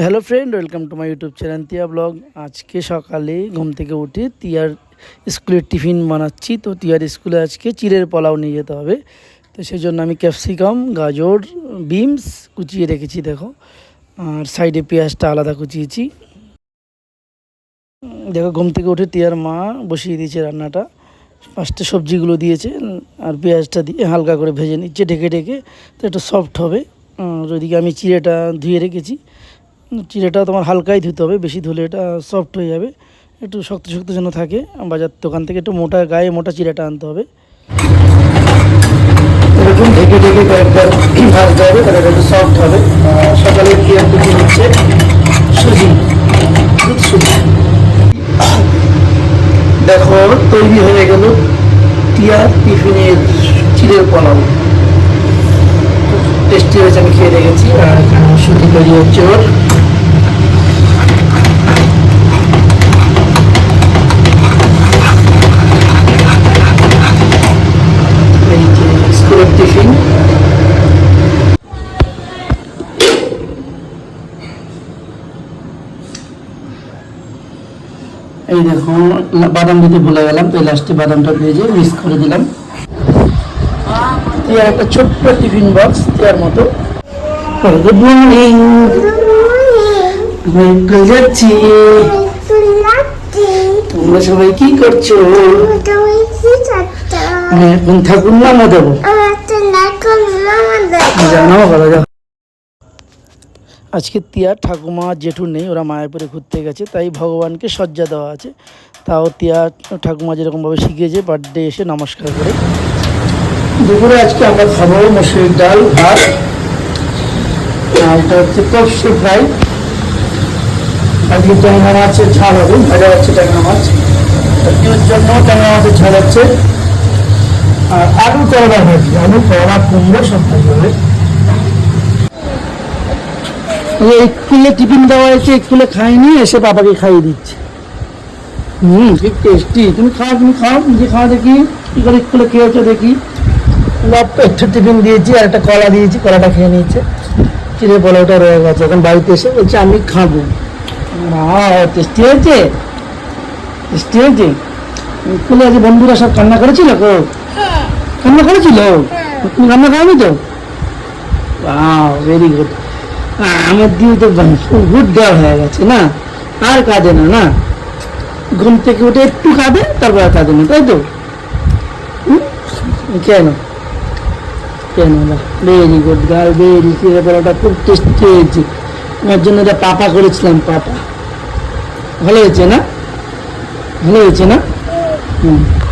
Hello friend welcome to my YouTube channel Tiya vlog আজকে সকালে ঘুম থেকে উঠে তিয়ার স্কুলের টিফিন বানাচ্ছি। তো তিয়ার স্কুলে আজকে চিড়ের পোলাও নিয়ে যেতে হবে। তো সেই জন্য আমি ক্যাপসিকাম গাজর বিনস কুচিয়ে রেখেছি, দেখো। আর সাইডে পেঁয়াজটা আলাদা কুচিয়েছি। দেখো, ঘুম থেকে উঠে তিয়ার মা বসিয়ে দিয়েছে রান্নাটা। ফার্স্টে সবজিগুলো দিয়েছে, আর পেঁয়াজটা দিয়ে হালকা করে ভেজে নিচ্ছে, ঢেকে ঢেকে। তো একটু সফট হবে। ওইদিকে আমি চিড়েটা ধুয়ে রেখেছি। চিড়েটা তোমার হালকাই ধুতে হবে, বেশি ধুলে এটা সফট হয়ে যাবে। একটু শক্ত শক্ত যেন থাকে, বাজার দোকান থেকে একটু মোটা গায়ে মোটা চিড়েটা আনতে হবে। এরকম ঢেকে ঢেকে কয়েকবার ভাজতে হবে, তাহলে একটু সফট হবে। সকালে পেঁয়াজ দিতে হচ্ছে? সুজি সুজি। দেখো, তৈরি হয়ে গেল টিয়ার টিফিনের চিড়ের পোলাও। টেস্টি হয়েছে, আমি খেয়ে দেখেছি। আর সুজি তৈরি হচ্ছে ওর। এই দেখো বাদাম দিতে ভুলে গেলাম তো লাস্টে বাদামটা ভেজে মিক্স করে দিলাম। একটা ছোট্ট টিফিন বক্স তিয়ার মতো। গুড মর্নিং স্কুল যাচ্ছি। তোমরা সবাই কি করছ? আমি এখন ঠাকুর নামও দেবো। জানাও ভালো যাও। আজকে তিয়া ঠাকুমা জেঠু নেই, ওরা মায়াপুরে ঘুরতে গেছে, তাই ভগবানকে সজ্জা দেওয়া আছে। তাও তিয়া ঠাকুমা যেরকমভাবে শিখিয়েছে বার্থডে এসে নমস্কার করে। দুপুরে আজকে আমরা খাব মসুরির ডাল, ভাত। এটা হচ্ছে কপসি ফ্রাই। আজকে ট্যাংরা মাছের ঝাল হবে, ভাজা হচ্ছে ট্যাংরা মাছ। এর জন্য ট্যাংরা মাছের ঝাল হচ্ছে। আর আলু করলা ভাজি আলু করলা, কুমড়ো, সব ভাজি হবে। স্কুলে টিফিন দেওয়া হয়েছে স্কুলে খাইনি এসে বাবাকে খাইয়ে দিচ্ছে। হুম ঠিক টেস্টি তুমি খাও তুমি খাও নিজে খাও দেখি। কি করে স্কুলে খেয়েছো দেখি। বাপ একটু টিফিন দিয়েছি আর একটা কলা দিয়েছি কলাটা খেয়ে নিয়েছে। চিড়ে পোলাওটা রয়ে গেছে। এখন বাড়িতে এসে বলছে আমি খাব। টেস্টি হয়েছে? টেস্টি হয়েছে? স্কুলে আজ বন্ধুরা সব কান্না করেছিল গো কান্না করেছিল? তুমি কান্না খাওনি তো? ভেরি গুড আমার দিয়ে তো গুড দেওয়া হয়ে গেছে, না? আর কাঁদে না না? ঘুম থেকে উঠে একটু কাঁদে, তারপর আর কাঁদে না, তাই তো? কেন? কেন না? ভেরি গুড গার্ল ভেরি চিড়ে পরোটা খুব টেস্টি হয়েছে আমার জন্য এটা পাপা করেছিলাম, পাপা। ভালো হয়েছে না? ভালো হয়েছে না? হুম।